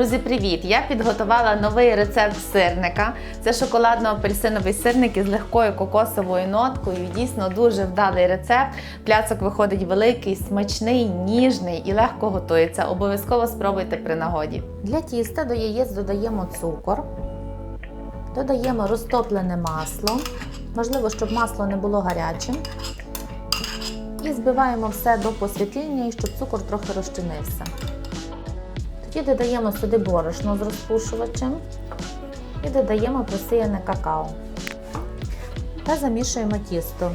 Друзі, привіт! Я підготувала новий рецепт сирника. Це шоколадно-апельсиновий сирник із легкою кокосовою ноткою. Дійсно дуже вдалий рецепт. Пляцок виходить великий, смачний, ніжний і легко готується. Обов'язково спробуйте при нагоді. Для тіста до яєць додаємо цукор, додаємо розтоплене масло. Важливо, щоб масло не було гарячим. І збиваємо все до посвітління щоб цукор трохи розчинився. Тоді додаємо сюди борошно з розпушувачем і додаємо просіяне какао. Та замішуємо тісто.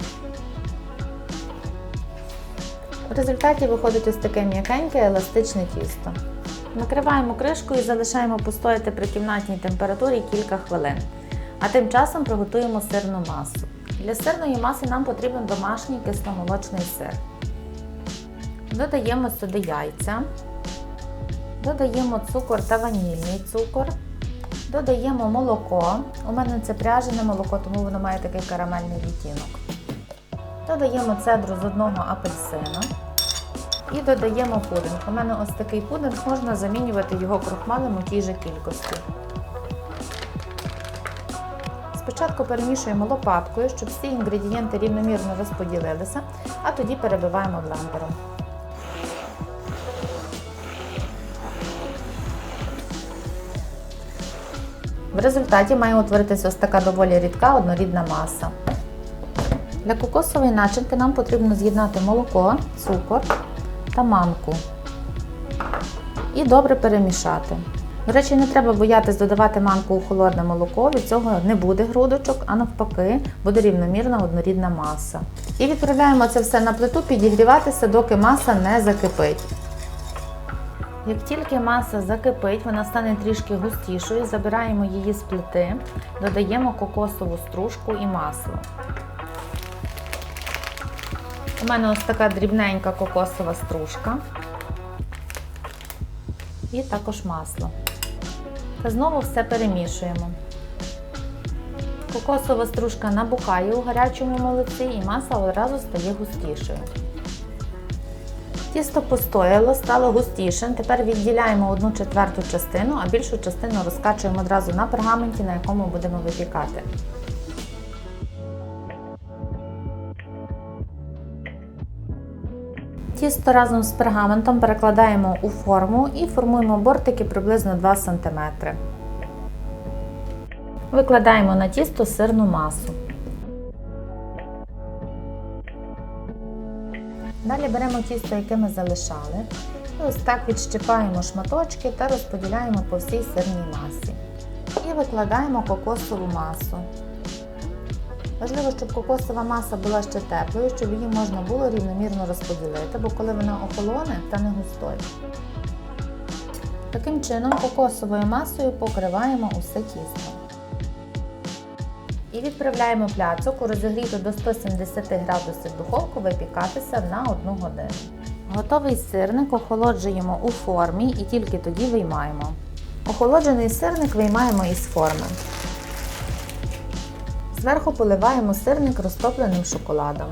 В результаті виходить ось таке м'якеньке еластичне тісто. Накриваємо кришкою і залишаємо постояти при кімнатній температурі кілька хвилин. А тим часом приготуємо сирну масу. Для сирної маси нам потрібен домашній кисломолочний сир. Додаємо сюди яйця. Додаємо цукор та ванільний цукор. Додаємо молоко. У мене це пряжене молоко, тому воно має такий карамельний відтінок. Додаємо цедру з одного апельсина. І додаємо пудинг. У мене ось такий пудинг, можна замінювати його крохмалем у тій же кількості. Спочатку перемішуємо лопаткою, щоб всі інгредієнти рівномірно розподілилися, а тоді перебиваємо блендером. В результаті має утворитися ось така доволі рідка однорідна маса. Для кокосової начинки нам потрібно з'єднати молоко, цукор та манку і добре перемішати. До речі, не треба боятись додавати манку у холодне молоко, від цього не буде грудочок, а навпаки, буде рівномірна однорідна маса. І відправляємо це все на плиту підігріватися, доки маса не закипить. Як тільки маса закипить, вона стане трішки густішою, забираємо її з плити, додаємо кокосову стружку і масло. У мене ось така дрібненька кокосова стружка і також масло. Та знову все перемішуємо. Кокосова стружка набухає у гарячому молоці і маса одразу стає густішою. Тісто постояло, стало густішим. Тепер відділяємо одну четверту частину, а більшу частину розкачуємо одразу на пергаменті, на якому будемо випікати. Тісто разом з пергаментом перекладаємо у форму і формуємо бортики приблизно 2 см. Викладаємо на тісто сирну масу. Далі беремо тісто, яке ми залишали, і ось так відщипаємо шматочки та розподіляємо по всій сирній масі. І викладаємо кокосову масу. Важливо, щоб кокосова маса була ще теплою, щоб її можна було рівномірно розподілити, бо коли вона охолоне, стане густою. Таким чином, кокосовою масою покриваємо усе тісто. І відправляємо пляцок у розігріту до 170 градусів духовку випікатися на 1 годину. Готовий сирник охолоджуємо у формі і тільки тоді виймаємо. Охолоджений сирник виймаємо із форми. Зверху поливаємо сирник розтопленим шоколадом.